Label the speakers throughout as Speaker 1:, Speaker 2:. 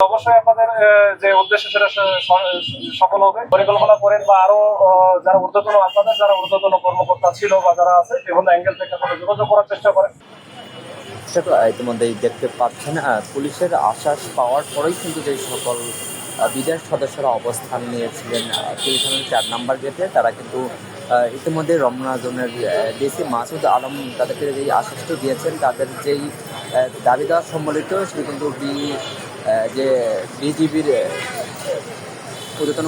Speaker 1: অবশ্যই আপনাদের যে উদ্দেশ্য সেটা সফল হবে। পরিকল্পনা করেন বা আরও যারা ঊর্ধ্বতন আপনাদের যারা ঊর্ধ্বতন কর্মকর্তা ছিল বা যারা আছে, বিভিন্ন অ্যাঙ্গেল থেকে যোগাযোগ করার চেষ্টা করেন।
Speaker 2: সেটা দেখতে পাচ্ছেন পুলিশের আশ্বাস পাওয়ার পরেই কিন্তু যে সকল বিদেশ সদস্যরা অবস্থান নিয়েছিলেন পিলখানের চার নাম্বার গেটে, তারা কিন্তু ইতিমধ্যে রমনা জোনের ডিসি মাসুদ আলম তাদেরকে যেই আশ্বাসটি দিয়েছেন, তাদের যেই দাবি দেওয়া সম্বলিত সেটি কিন্তু বি যে বিজিবির ঊর্ধ্বতন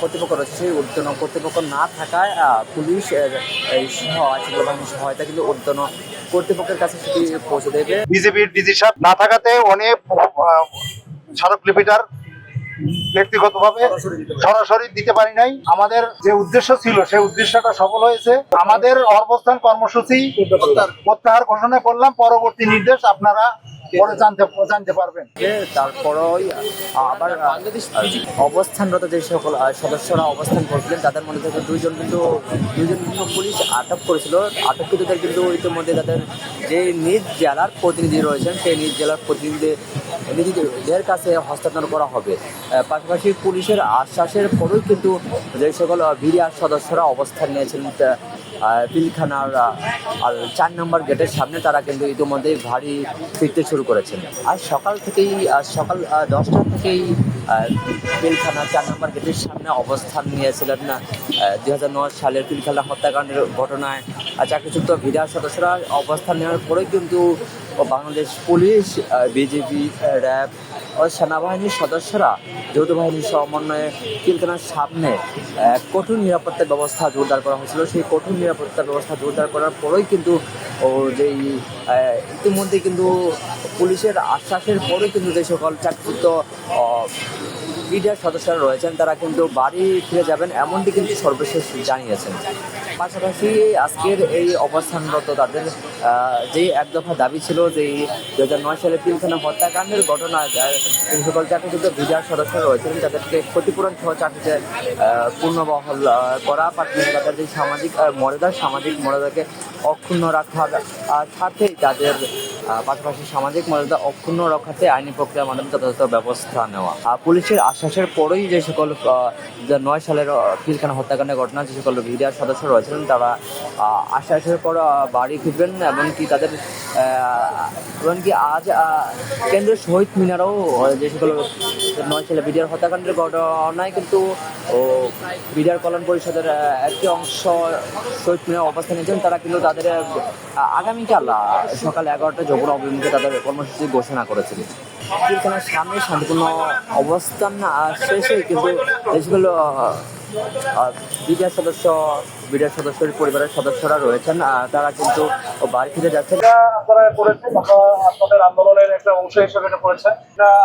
Speaker 2: কর্তৃপক্ষ রয়েছে ঊর্ধ্বতন কর্তৃপক্ষ না থাকায় পুলিশ সহ বাহিনীর সহায়তা কিন্তু ঊর্ধ্বতন কর্তৃপক্ষের কাছে সেটি পৌঁছে দেবে।
Speaker 3: বিজেপির ডিজি সাহেব না থাকাতে অনেক স্মারকলিপিটার ব্যক্তিগতভাবে সরাসরি দিতে পারি নাই। আমাদের যে উদ্দেশ্য ছিল সেই উদ্দেশ্যটা সফল হয়েছে। আমাদের অবস্থান কর্মসূচি প্রত্যাহার ঘোষণা করলাম। পরবর্তী নির্দেশ আপনারা পরে জানতে জানতে পারবেন।
Speaker 2: যে তারপরেই আবার অবস্থানরত যে সকল সদস্যরা অবস্থান করছিলেন তাদের মধ্যে থেকে দুইজন কিন্তু দুইজন কিন্তু পুলিশ আটক করেছিল। আটককৃতদের কিন্তু ইতিমধ্যে তাদের যে নিজ জেলার প্রতিনিধি রয়েছেন সেই নিজ জেলার প্রতিনিধি নিজেদের কাছে হস্তান্তর করা হবে। পাশাপাশি পুলিশের আশ্বাসের পরেও কিন্তু যে সকল ভিডিআর সদস্যরা অবস্থান নিয়েছিলেন পিলখানার আর চার নম্বর গেটের সামনে তারা কিন্তু ইতিমধ্যেই ভারী ফিরতে শুরু করেছেন। আর সকাল থেকেই সকাল দশটা থেকেই পিলখানা চার নম্বর গেটের সামনে অবস্থান নিয়েছিলেন দু হাজার নয় সালের পিলখানা হত্যাকাণ্ডের ঘটনায় চাকরিযুক্ত ভিডার সদস্যরা অবস্থান নেওয়ার পরে কিন্তু বাংলাদেশ পুলিশ বিজেপি র্যাব ও সেনাবাহিনীর সদস্যরা যৌথ বাহিনীর সমন্বয়ে পিলখানার সামনে কঠোর নিরাপত্তা ব্যবস্থা জোরদার করা হয়েছিল। সেই কঠোর নিরাপত্তা ব্যবস্থা জোরদার করার পরেই কিন্তু ও যেই ইতিমধ্যে কিন্তু পুলিশের আশ্বাসের পরেই কিন্তু যে সকল চাকরিচ্যুত মিডিয়ার সদস্যরা রয়েছেন, তারা কিন্তু বাড়ি ফিরে যাবেন এমনটি কিন্তু সর্বশেষ জানিয়েছেন। পাশাপাশি আজকের এই অবস্থানরত তাদের যে এক দফা দাবি ছিল যে দু হাজার নয় সালে পিলখানা হত্যাকাণ্ডের ঘটনা সকল চাকরিচ্যুত ভিডিআর সদস্যরা রয়েছেন, তাদেরকে ক্ষতিপূরণ সহ চাকরিতে পূর্ণবহল করা পাশাপাশি তাদের যে সামাজিক মর্যাদা, সামাজিক মর্যাদাকে অক্ষুণ্ণ রাখার সাথেই তাদের পাশাপাশি সামাজিক মর্যাদা অক্ষুণ্ণ রক্ষাতে আইনি প্রক্রিয়ার মাধ্যমে যথাযথ ব্যবস্থা নেওয়া। পুলিশের আশ্বাসের পরেই যে সকল নয় সালের পিলখানা হত্যাকাণ্ডের ঘটনা, যে সকল ভিডিআর সদস্য রয়েছিলেন তারা আশ্বাসের পর বাড়ি ফিরবেন, এমনকি তাদের এমনকি আজ কেন্দ্রের শহীদ মিনারও যে সকল নয় সালে বিডিআর হত্যাকাণ্ডের ঘটনায় কিন্তু, ও বিডিআর কল্যাণ পরিষদের একটি অংশ শহীদ মিনার অবস্থান নিয়েছেন, তারা কিন্তু তাদের আগামীকাল সকাল এগারোটা যমুনা অভিমুখে তাদের কর্মসূচি ঘোষণা করেছিলেন। পিলখানার সামনে শান্তিপূর্ণ অবস্থান শেষে কিন্তু যেগুলো বিডিআর সদস্য, বিডিআর সদস্যের পরিবারের সদস্যরা রয়েছেন তারা কিন্তু বাড়ি ফিরে যাচ্ছেন।
Speaker 1: আপনারা করেছেন আপনাদের আন্দোলনের একটা অংশ হিসেবে এটা করেছেন।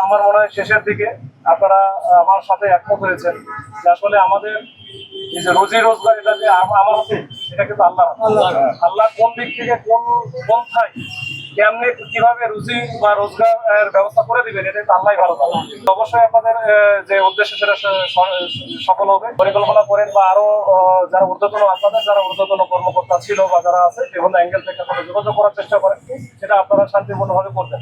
Speaker 1: আমার মনে হয় শেষের দিকে আপনারা আমার সাথে একমত হয়েছেন। আসলে আমাদের এই যে রোজি রোজগার এটা যে আমার হাতে এটা কিন্তু আল্লাহ আল্লাহ কোন দিক থেকে কোন পন্থায় কেমনে কীভাবে রুজি বা রোজগার ব্যবস্থা করে দিবেন এটা তো আল্লাহ ভালো জানেন। অবশ্যই আপনাদের যে উদ্দেশ্য সেটা সফল হবে। পরিকল্পনা করেন বা আরও যারা ঊর্ধ্বতন আপনাদের যারা ঊর্ধ্বতন কর্মকর্তা ছিল বা যারা আছে বিভিন্ন অ্যাঙ্গেল থেকে যোগাযোগ করার চেষ্টা করেন। সেটা আপনারা শান্তিপূর্ণভাবে করবেন।